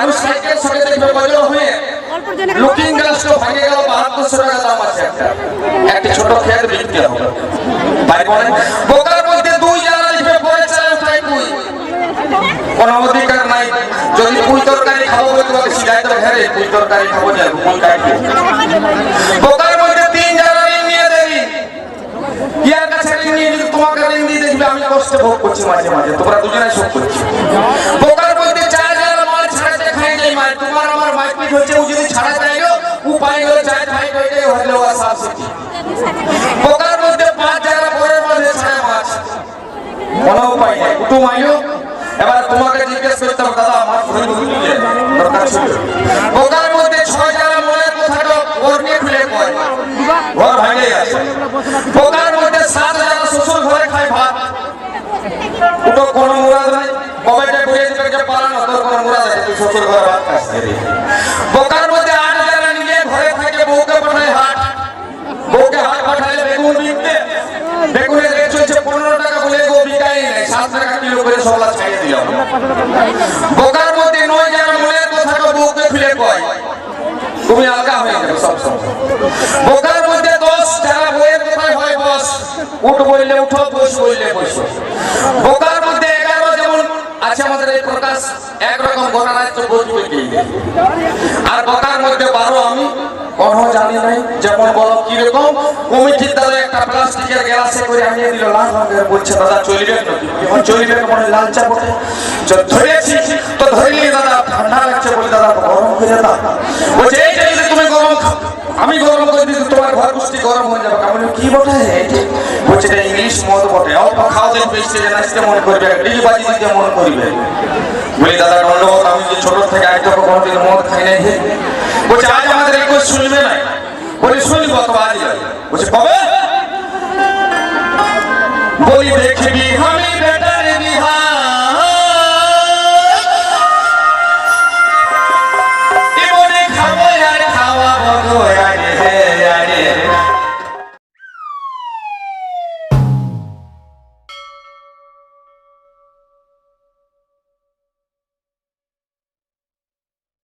আমি সাইকেল সঙ্গে দেখবে বজল হয়ে লুকিং গ্লাসটা ভাঙে গেল, বাহাত্তরশো টাকা দাম আছে একটা। একটা ছোট খেয়াল বিক্রি হবে। ভাই বলেন, বোকার বলতে দুই আড়াই লিখবে পরে চালাও তাই দুই। কোনো অধিকার নাই। যদি পুঁই তরকারি খাব বলে তোমাকে সিধাই তো ঘেরে পুঁই তরকারি খাব যে মন কাটিয়ে বোকার বলতে তিন জানুয়ারি নিয়ে দেরি। ইয়ার কাছে ঋণ নিয়ে যদি তোমাকে ঋণ দিয়ে দেখবে আমি কষ্ট ভোগ করছি মাঝে মাঝে। তোমরা দুজনে শোক করছি। বোকার মধ্যে পাঁচ জানা বড়ের মধ্যে মাছ। ছয় কয়। ঘর সাত মধ্যে নয় যেন মনের কথাটা তুমি আলগা হয়ে যাবে সব মধ্যে দশ যারা বইয়ের কথায় হয় বস, উঠ বললে উঠো, বস বললে বসো। বোকার মধ্যে এগারো যেমন আছে আমাদের এই প্রকাশ, একরকম ঘটনা আর বোকার মধ্যে বারো আমি জানি নাই, যেমন কমিটির দ্বারা একটা প্লাস্টিকের গ্লাসে করে আনিয়ে দিল, লাল রঙের বলছে, দাদা চলবে এখন চলবে মনে লাল চা বটে। ধরেছি, তো ধরলি দাদা, ঠান্ডা লাগছে বলে দাদা, গরম হয়ে যেত বলছে, এই যে তুমি গরম আমি গরম করে দিতে তোমার ঘর পুষ্টি গরম হয়ে যাবে। আমি কি বটে? বলছে ইংলিশ মদ বটে। অল্প খাও দেখবে স্টেজে নাচতে মনে করবে দিতে মনে করবে। বলি, দাদা দণ্ডবোধ আমি ছোট থেকে তো কোনোদিন মদ খাই নাই। বলছে, আজ একুশ শুনবে না। বলি শুনব তো আজ বলছে কবে? বলি দেখবি আমি